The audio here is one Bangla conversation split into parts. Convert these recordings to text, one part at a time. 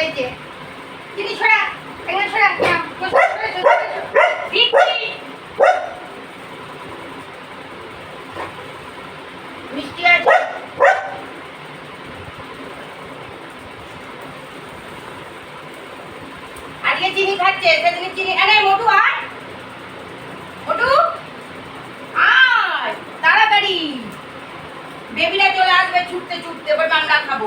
আজকে চিনি খাচ্ছে, সেদিনে চিনি আরে মোটু, আয়। মোটু, আয়, তাড়াতাড়ি। বেবিরা চলে আসবে, ছুটতে ছুটতে, এবার রান্না খাব।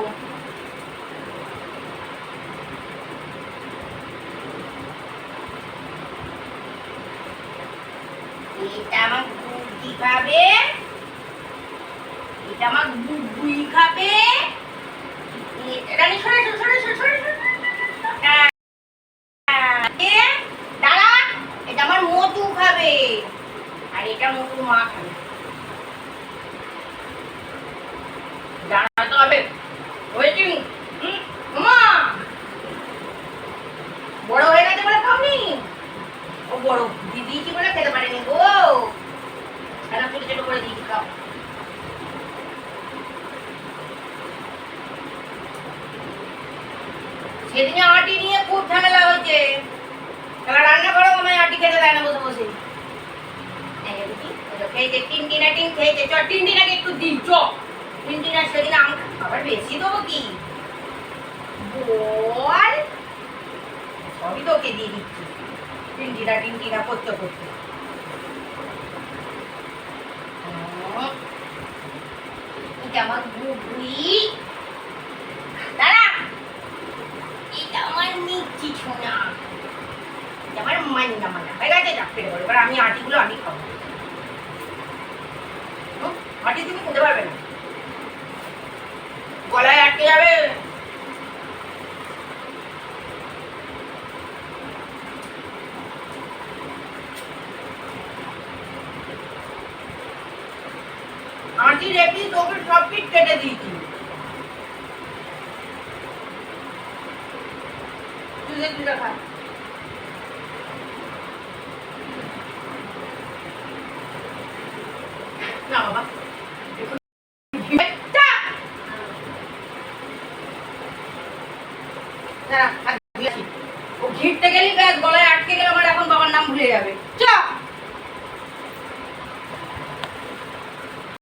এটা আমার বুদ্ধি খাবে এটা আমার সরে। হ্যাঁ। এটা আমার মধু খাবে আর এটা মধু মা খাবে সেদিনে আটি নিয়ে খুব ঝামেলা হয়েছে এবার রান্না করো আমায় আটি খেতে দেয় না বসে বসে। খেয়েছে টিনটিনা টিন খেয়েছে চ টিনটিনাকে একটু দিই, চ। টিনটিনা সেদিন আবার বেশি দেবো কি? বল। সবই তো ওকে দিয়ে দিচ্ছি। টিনটিনা টিনটিনা করতে করতে। হুম। এটা আমার বুবুই দাঁড়া এটা আমার আমার মান্না মান্না হয়ে গেছে যা ফেলে বলো এবার আমি আটিগুলো আমি খাব। আটি তুমি খেতে পারবে না। গলায় আটকে যাবে। আটি রেপি তোকে সব কেটে দিয়েছি। তুই যে তুই না বাবা ঘিরতে গেলি ব্যাস গলায় আটকে গেলে আমার এখন বাবার নাম ভুলে যাবে